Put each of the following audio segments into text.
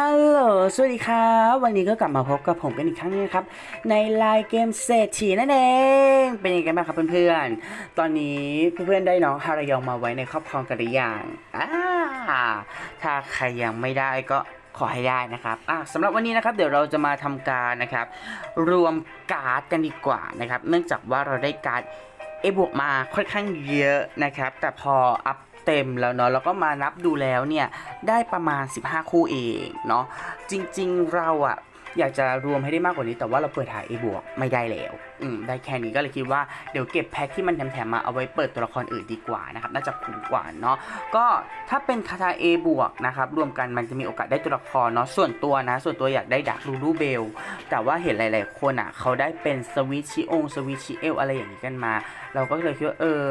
ฮัลโหล สวัสดีครับ วันนี้ก็กลับมาพบกับผมกันอีกครั้งนึงนะครับ ในไลน์เกมเศรษฐีนั่นเอง เป็นยังไงบ้างครับเพื่อนๆ ตอนนี้เพื่อนๆได้น้องฮารายองมาไว้ในครอบครองกันหรือยังอ่าถ้าใครยังไม่ได้ก็ขอให้ได้นะครับอะสำหรับวันนี้นะครับ เดี๋ยวเราจะมาทำการนะครับ รวมการ์ดกันดีกว่านะครับ เนื่องจากว่าเราได้การ์ดเอบวกมาค่อนข้างเยอะนะครับ แต่พออัพ เต็มแล้วเนาะแล้วก็มานับดูแล้วเนี่ยได้ประมาณ 15 คู่เองเนาะจริงๆเราอะอยากจะรวมให้ได้มากกว่านี้แต่ว่าเราเปิดหา A บวกไม่ได้แล้ว อืมได้แค่นี้ก็เลยคิดว่าเดี๋ยวเก็บแพ็คที่มันแถมๆมาเอาไว้เปิดตัวละครอื่นดีกว่านะครับน่าจะคุ้มกว่าเนาะก็ถ้าเป็นคาถา A บวกนะครับรวมกันมันจะมีโอกาสได้ตัวละครเนาะส่วนตัวนะ ส่วนตัวอยากได้ดักลูลูเบลแต่ว่าเห็นหลายๆคนอะเขาได้เป็นสวิตชิองสวิตชิเอลอะไรอย่างนี้กันมา เราก็เลยคิดว่าเออ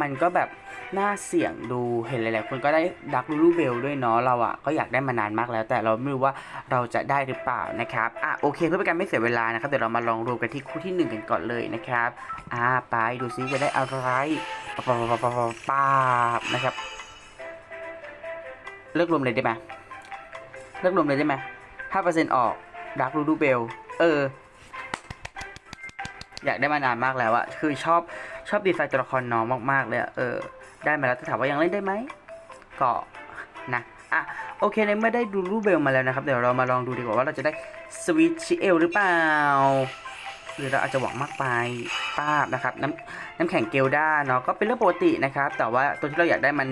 มันก็แบบน่าเสี่ยงดูเห็นหลายๆคนก็ได้ดักลูลูเบลด้วยเนาะเราอะก็อยากได้มานานมากแล้ว แต่เราไม่รู้ว่าเราจะได้หรือเปล่านะครับอะโอเค เพื่อเป็นการไม่เสียเวลานะครับเดี๋ยวเรามาลองรวมกันที่คู่ที่หนึ่งกันก่อนเลยนะครับ อ่าไปดูซิจะได้อะไรปาปาปาปาปาปาบนะครับ เลิกรวมเลยได้ไหมเลิกรวมเลยได้ไหมห้าเปอร์เซ็นต์ออกดักลูลูเบล เออ อยากได้มานานมากแล้วอะคือชอบชอบดีไซน์ตัวละครน้องมากๆเลยอะเออ ได้มาแล้วแต่ถามว่ายังเล่นได้ไหมก็นะอะโอเคในเมื่อได้ดูรูปเบลมาแล้วนะครับ เดี๋ยวเรามาลองดูดีกว่าว่าเราจะได้สวิตชิเอลหรือเปล่า หรือเราอาจจะหวังมากไปป้าบนะครับน้ำน้ำแข็งเกลด้าเนาะก็เป็นเรื่องปกตินะครับ แต่ว่าตัวที่เราอยากได้มัน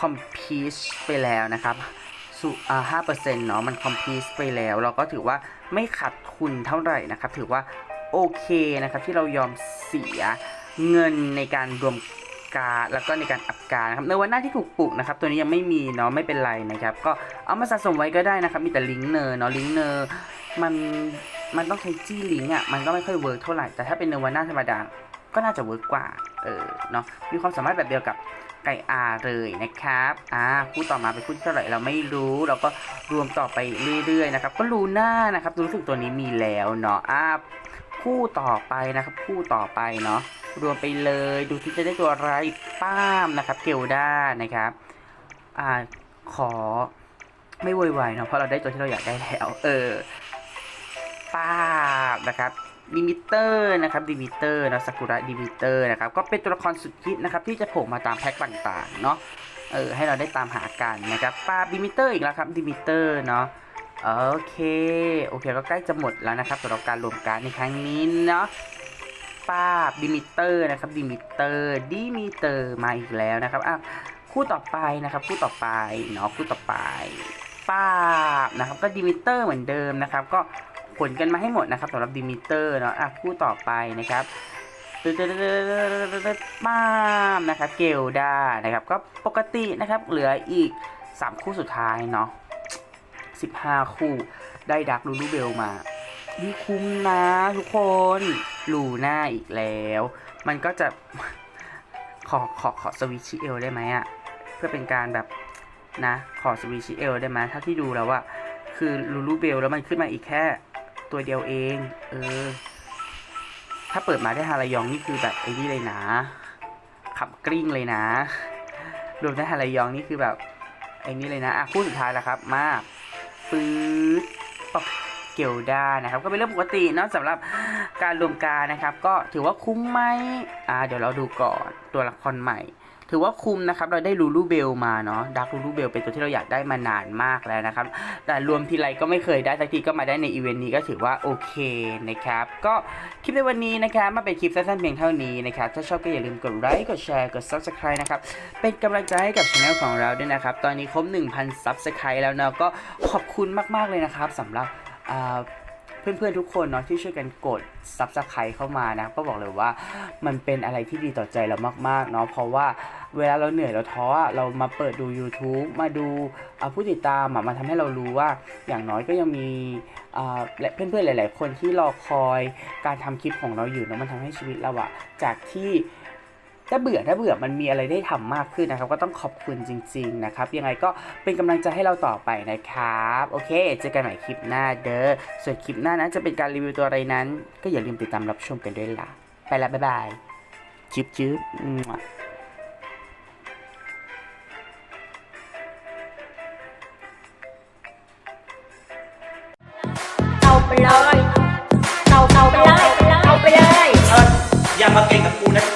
คอมพีชไปแล้วนะครับสุอ่าห้าเปอร์เซ็นต์เนาะมันคอมพีชไปแล้ว เราก็ถือว่าไม่ขาดทุนเท่าไหร่นะครับ ถือว่าโอเคนะครับที่เรายอมเสียเงินในการรวมการแล้วก็ในการอัพการนะครับในวันหน้าที่ถูกปลุกนะครับ ตัวนี้ยังไม่มีเนาะไม่เป็นไรนะครับ ก็เอามาสะสมไว้ก็ได้นะครับ มีแต่ลิงก์เนอร์เนาะลิงก์เนอร์มัน มันต้องใช้จี้ลิงก์อะมันก็ไม่ค่อยเวิร์กเท่าไหร่ แต่ถ้าเป็นเนวันหน้าธรรมดา ก็น่าจะเวิร์กกว่า เออเนาะมีความสามารถแบบเดียวกับไก่อาเลยนะครับอ่าคู่ต่อมาเป็นคู่ที่เท่าไหร่เราไม่รู้ เราก็รวมต่อไปเรื่อยๆนะครับ ก็ลูน่านะครับรู้สึกตัวนี้มีแล้วเนาะอ่าคู่ต่อไปนะครับ คู่ต่อไปเนาะรวมไปเลยดูที่จะได้ตัวอะไรป้ามนะครับเกลด้านะครับอ่าขอไม่โวยวายเนาะเพราะเราได้ตัวที่เราอยากได้แล้ว เออ ป้าบนะครับดิมิเตอร์นะครับดิมิเตอร์นะซากุระดิมิเตอร์นะครับก็เป็นตัวละครสุดฮิตนะครับที่จะโผล่มาตามแพ็คต่างๆเนาะเออให้เราได้ตามหากันนะครับป้าดิมิเตอร์อีกแล้วครับดิมิเตอร์เนาะโอเคโอเคก็ใกล้จะหมดแล้วนะครับสำหรับการรวมการในครั้งนี้เนาะป้าบดิมิเตอร์นะครับดิมิเตอร์ดิมิเตอร์มาอีกแล้วนะครับอะคู่ต่อไปนะครับคู่ต่อไปเนาะคู่ต่อไปป้าบนะครับก็ดิมิเตอร์เหมือนเดิมนะครับก็ ขนกันมาให้หมดนะครับสำหรับดิมิเตอร์เนาะอะคู่ต่อไปนะครับป้าบนะครับเกลดานะครับ ก็ปกตินะครับเหลืออีก 3 คู่สุดท้ายเนาะ15 คู่ได้ดักลูลูเบลมานี่คุ้มนะทุกคนลูหน้าอีกแล้ว มันก็จะขอขอขอสวิชเอลได้ไหมอะเพื่อเป็นการแบบนะ ขอสวิชเอลได้ไหมถ้าที่ดูแล้วอะคือลูลูเบลแล้วมันขึ้นมาอีกแค่ ตัวเดียวเอง เออ ถ้าเปิดมาได้ฮารายองนี่คือแบบไอ้นี่เลยนะ ขับกริ้งเลยนะรวมได้ฮารายองนี่คือแบบไอ้นี่เลยนะอะคู่สุดท้ายแล้วครับ มาปื๊ดปอกเกลด้นะครับ ก็เป็นเรื่องปกติเนะสำหรับการรวมการนะครับ ก็ถือว่าคุ้มไหมอ่าเดี๋ยวเราดูก่อนตัวละครใหม่ ถือว่าคุ้มนะครับ เราได้ลูลูเบลมาเนาะดักลูลูเบลเป็นตัวที่เราอยากได้มานานมากแล้วนะครับ แต่รวมทีไรก็ไม่เคยได้สักทีก็มาได้ในอีเวนต์นี้ก็ถือว่าโอเคนะครับ ก็คลิปในวันนี้นะครับมาเป็นคลิปสั้นๆเพียงเท่านี้นะครับ ถ้าชอบก็อย่าลืมกดไลค์กดแชร์กด subscribe นะครับ เป็นกำลังใจให้กับช anel ของเราด้วยนะครับ ตอนนี้ครบ 1,000 subscribe แล้วเนาะก็ขอบคุณมากๆเลยนะครับสำหรับอ่า เพื่อนๆทุกคนเนาะที่ช่วยกันกด subscribe เข้ามานะก็บอกเลยว่ามันเป็นอะไรที่ดีต่อใจเรามากๆเนาะเพราะว่าเวลาเราเหนื่อยเราท้ออะเรามาเปิดดู YouTube มาดูอ่าผู้ติดตามมันทำให้เรารู้ว่าอย่างน้อยก็ยังมีอ่าและเพื่อนๆหลาย ๆ คนที่รอคอยการทำคลิปของเราอยู่เนาะมันทำให้ชีวิตเราอะจากที่ ถ้าเบื่อถ้าเบื่อมันมีอะไรได้ทำมากขึ้นนะครับ ก็ต้องขอบคุณจริง ๆ นะครับ ยังไงก็เป็นกำลังใจให้เราต่อไปนะครับ โอเค เจอกันใหม่คลิปหน้าเด้อส่วนคลิปหน้านั้นจะเป็นการรีวิวตัวอะไรนั้น ก็อย่าลืมติดตามรับชมกันด้วยล่ะ ไปล้วบ๊ายบายจิ๊บจิ๊บมั่วไปเลยเต่าเต่าไปเลยเต่าไปเลยเอออย่ามาเก่งกับกูนะ